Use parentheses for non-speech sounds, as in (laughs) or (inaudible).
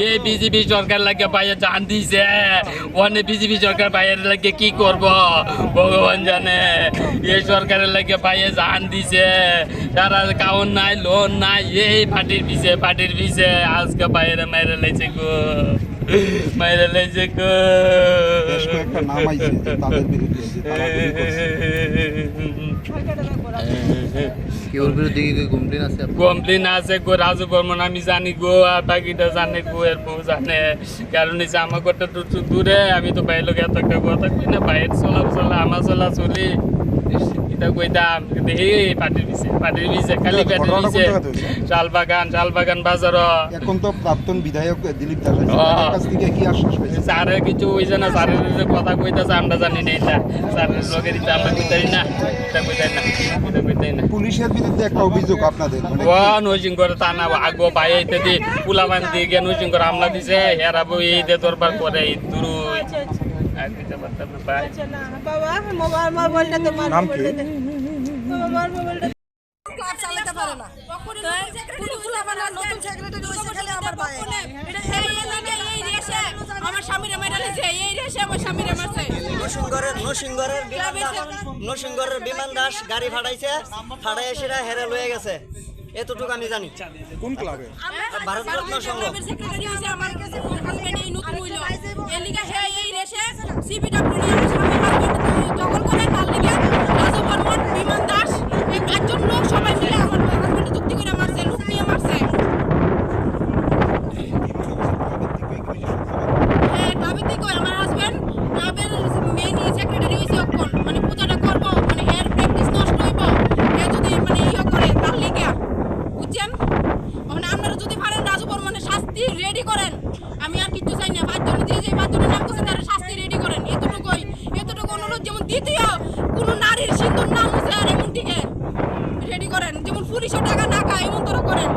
এই বিজেপি সরকার লাগে বাইরে জান দিছে। অনেক বিজেপি সরকার বাইরে লাগে কি করব? ভগবান জানে। এই সরকারের লাগে বাইরে জান দিছে। তারা কাউন নাই লোন নাই এই পার্টির পিছে পার্টির পিছে। আজকে বাইরে মাইরে লাইছে গো। মাইরে লাইছে গো। তাদের বিরুদ্ধে (laughs) (laughs) যে তারা গুলি করছে। কি ওর বিরুদ্ধে কি কমপ্লেন আছে? কমপ্লেন আছে গো, রাজু বর্মন, আমি জানি গো আর বাকিটা জানে গো, এর বউ জানে কারণ হচ্ছে আমার ঘরটা দূরে, আমি তো বাইরে লোক এত একটা কথা কই না বাইরের চলা চলা আমার চলা চলি এটা কইতাম কিন্তু এই পাটির পিছে পাটির পিছে খালি পাটির পিছে। শালবাগান শালবাগান বাজার। এখন তো প্রাক্তন বিধায়ক দিলীপ দাস আছে ও। তাদের কাছ থেকে কি আশ্বাস পেয়েছে? স্যারের কিছু হইছে না স্যারের যে কথা কইতাছে আমরা জানি না এটা। স্যারের লোকের এটা আমরা কইতাই না এটা কইতাই না এটা কইতাই না। পুলিশের বিরুদ্ধে একটা অভিযোগ আপনাদের মানে ও নজিং করে তা না আগো ভাই এইতে দি পুলাবান দিয়ে নজিং করে হামলা দিছে হেরা বই এই দে দরবার করে এই দুরু নাম কি? মোবাইলটা দে। বাবা মার মোবাইলটা ক্লাব চালাতে পারে না। পুরো ফুলাবানা নতুন সেক্রেটারি হইছে খালি আমার ভাই আমার এই রেসে আমার স্বামীর মারছে নরসিংগড়ের নরসিংগড়ের বিমান দাস বিমান দাস গাড়ি ফাটাইছে ফাটাই এসে হেরে লয়ে গেছে। এতটুকু আমি জানি। কোন ক্লাবে? ভারত রত্ন সংঘ। আমার কাছে এই নতুন হইল। এর লিগা হে এই রেসে হাজবেন্ড দখল করে তার লিগা রাজু বর্মন, বিমান দাস, এই পাঁচজন লোক সবাই মিলে আমার হাজবেন্ড যুক্তি করে মারছে, লুক নিয়ে মারছে। হ্যাঁ আমার হাজবেন্ড ক্লাবের মেইন সেক্রেটারি হইছে অক্ষণ মানে পূজাটা করব মানে হেয়ার প্র্যাকটিস নষ্ট হইব। যদি মানে ইয়ে করে তার লিগা বুঝছেন? মানে আপনারা যদি পারেন, রাজু বর্মনের শাস্তি রেডি করেন। আমি আর কিছু চাই না, পাঁচজন দিয়ে যে পাঁচজনের নাম করছে তারা শাস্তি রেডি করেন এতটুকুই এতটুকু অনুরোধ যেমন দ্বিতীয় কোনো নারীর সিন্দুর নাম হচ্ছে আর এমন দিকে রেডি করেন যেমন পুলিশও টাকা না খায় এমন তোরা করেন।